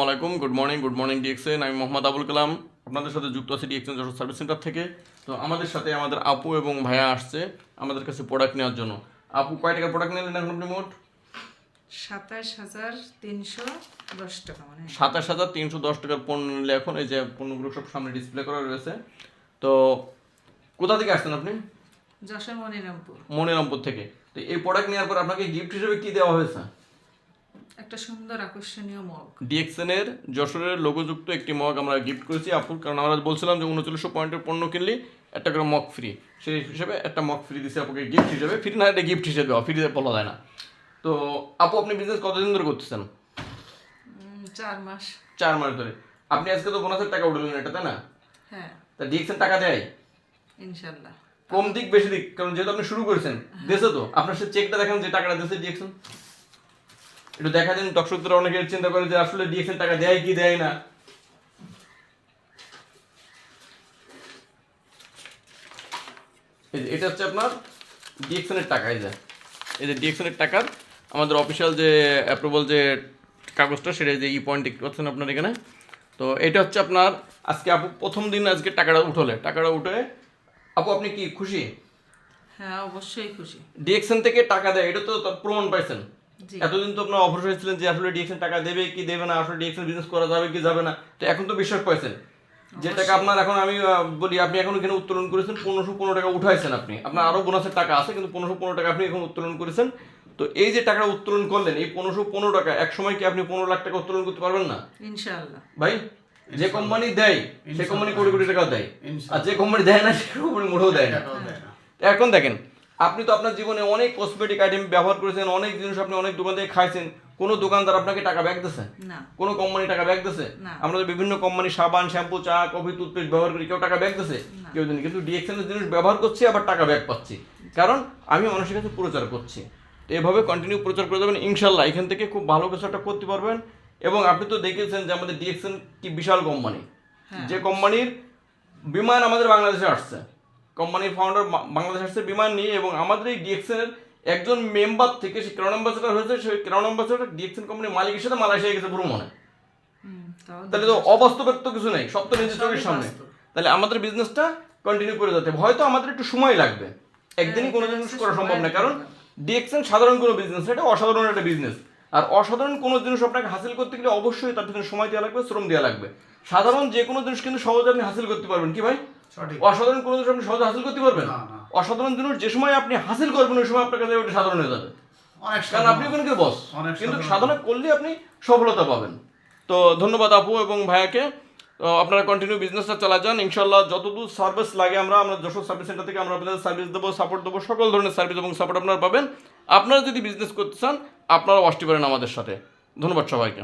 আসসালামাইকুম good morning good morning DXN আমি মোহাম্মদ আবুল কালাম। আপনাদের সাথে যুক্ত আছি ডিএক্সএন যশোর সার্ভিস সেন্টার থেকে। তো আমাদের সাথে আমাদের আপু এবং ভাইয়া আসছে আমাদের কাছে প্রোডাক্ট নেওয়ার জন্য। আপু কয় টাকার প্রোডাক্ট নিলেন এখন আপনি মোট? সাতাশ হাজার তিনশো দশ টাকা মানে সাতাশ হাজার তিনশো দশ টাকার পণ্য নিলে এখন এই যে পণ্যগুলো সব সামনে ডিসপ্লে করা রয়েছে। তো কোথা থেকে আসছেন আপনি? যশোর মনিরামপুর। মনিরামপুর থেকে। তো এই প্রোডাক্ট নেওয়ার পর আপনাকে গিফট হিসেবে কি দেওয়া হয়েছে? একটা সুন্দর আকর্ষণীয় মগ। ডিএক্সএনের যশোরের লোগোযুক্ত একটি মগ আমরা গিফট করেছি আপুর কারণ আমরা বলছিলাম যে উনচল্লিশশো পয়েন্টের পণ্য কিনলে একটা করে মগ ফ্রি সেই হিসেবে একটা মগ ফ্রি দিছে আপুকে গিফট হিসেবে। ফ্রি না এটা গিফট হিসেবে দেওয়া ফ্রিতে বলা যায় না। তো আপু আপনি বিজনেস কতদিন ধরে করতেছেন? চার মাস। চার মাস ধরে। আপনি আজকে তো বোনাসের টাকা উঠলেন এটা তাই না? হ্যাঁ। তা ডিএক্সএন টাকা দেয়? ইনশাল্লাহ। কম দিক বেশি দিক কারণ যেহেতু আপনি শুরু করেছেন দেশে তো। আপনার সে চেকটা দেখেন যে টাকাটা দেশে ডিএক্সএন। একটু দেখা যান দর্শকদের অনেকে চিন্তা করে যে আসলে ডিএক্সএন টাকা দেয় কি দেয় না। এটা হচ্ছে আপনার ডিএক্সএন এর টাকা এই যে। এই যে ডিএক্সএন এর টাকার আমাদের অফিসিয়াল যে অ্যাপ্রুভাল যে কাগজটা সেটা যে ই পয়েন্ট দেখতে পাচ্ছেন আপনার এখানে। তো এটা হচ্ছে আপনার আজকে আপু প্রথম দিন আজকে টাকাটা উঠলে। টাকাটা উঠে আপু আপনি কি খুশি? হ্যাঁ অবশ্যই খুশি। ডিএক্সএন থেকে টাকা দেয় এটা তো প্রমাণ পাইছেন। এতদিন তো আপনার অফার হয়েছিলেন যে আসলে ডিএক্সএন টাকা দেবে কি দেবে না আসলে ডিএক্সএন বিজনেস করা যাবে কি যাবে না। তো এখন তো বিশ্বাস পাইছেন। যে টাকা আপনার এখন আমি বলি আপনি এখন এখানে উত্তোলন করেছেন পনেরোশো পনেরো টাকা উঠাইছেন আপনি। আপনার আরও বোনাসের টাকা আছে কিন্তু পনেরোশো পনেরো টাকা আপনি এখন উত্তোলন করেছেন। তো এই যে টাকা উত্তোলন করলেন এই পনেরোশো পনেরো টাকা এক সময় কি আপনি পনেরো লাখ টাকা উত্তোলন করতে পারবেন না? ইনশাল্লাহ ভাই যে কোম্পানি দেয় সে কোম্পানি কোটি কোটি টাকা দেয়। আর যে কোম্পানি দেয় না সে কোম্পানি মোটেও দেয় না। এখন দেখেন আপনি তো আপনার জীবনে অনেক কসমেটিক আইটেম ব্যবহার করেছেন অনেক জিনিস আপনি অনেক দোকান থেকে খাইছেন কোনো দোকানদার আপনাকে টাকা ব্যাক দিছে? না। কোনো কোম্পানি টাকা ব্যাক দিছে? আমরা বিভিন্ন কোম্পানি সাবান শ্যাম্পু চা কফি টুথপেস্ট ব্যবহার করি কেউ টাকা ব্যাক দিছে? কেউ দিন। কিন্তু ডিএক্সএন এর জিনিস ব্যবহার করছি আবার টাকা ব্যাক পাচ্ছি। কারণ আমি মানুষের কাছে প্রচার করছি। এভাবে কন্টিনিউ প্রচার করে যাবেন ইনশাল্লাহ এখান থেকে খুব ভালো কিছু একটা করতে পারবেন। এবং আপনি তো দেখেছেন যে আমাদের ডিএক্সএন কি বিশাল কোম্পানি হ্যাঁ। যে কোম্পানির বিমান আমাদের বাংলাদেশে আসছে। কোম্পানির ফাউন্ডার বাংলাদেশ আসছে বিমান নিয়ে এবং আমাদের এই ডিএক্সএন এর একজন মেম্বার থেকে সে ক্রাউন অ্যাম্বাসেডার হয়েছে সেই ক্রাউন অ্যাম্বাসেডার ডিএক্সএন কোম্পানির মালিকের সাথে মালয়েশিয়া গেছে ভ্রমণে তাহলে তো অবাস্তবের তো কিছু নেই সব তো নিজের চোখের সামনে। তাহলে আমাদের বিজনেসটা কন্টিনিউ করে যেতে হয়তো আমাদের একটু সময় লাগবে। একদিনই হ্যাঁ, কোনো জিনিস করা সম্ভব না কারণ। ডিএক্সএন সাধারণ কোনো বিজনেস এটা অসাধারণ একটা বিজনেস আর অসাধারণ কোনো জিনিস আপনাকে হাসিল করতে গেলে অবশ্যই তার পিছনে সময় দেওয়া লাগবে শ্রম দেওয়া লাগবে। সাধারণ যে কোনো জিনিস কিন্তু সহজে আপনি হাসিল করতে পারবেন। কি ভাই? অসাধারণ কোনো আপনি সহজে হাসিল করতে পারবেন। অসাধারণ জিনিস যে সময় আপনি হাসিল করবেন ওই সময় আপনার কাছে ওটা সাধারণ হয়ে যাবে। অনেক কারণ আপনি ওখানে কি বস কিন্তু সাধনা করলে আপনি সফলতা পাবেন। তো ধন্যবাদ আপু এবং ভাইয়াকে। আপনারা কন্টিনিউ বিজনেসটা চালা যান। ইনশাল্লাহ যতদূর সার্ভিস লাগে আমরা আমরা যশোর সার্ভিস সেন্টার থেকে আমরা আপনাদের সার্ভিস দেবো সাপোর্ট দেবো সকল ধরনের সার্ভিস এবং সাপোর্ট আপনারা পাবেন। আপনারা যদি বিজনেস করতে চান আপনারা আসতে পারেন আমাদের সাথে। ধন্যবাদ সবাইকে।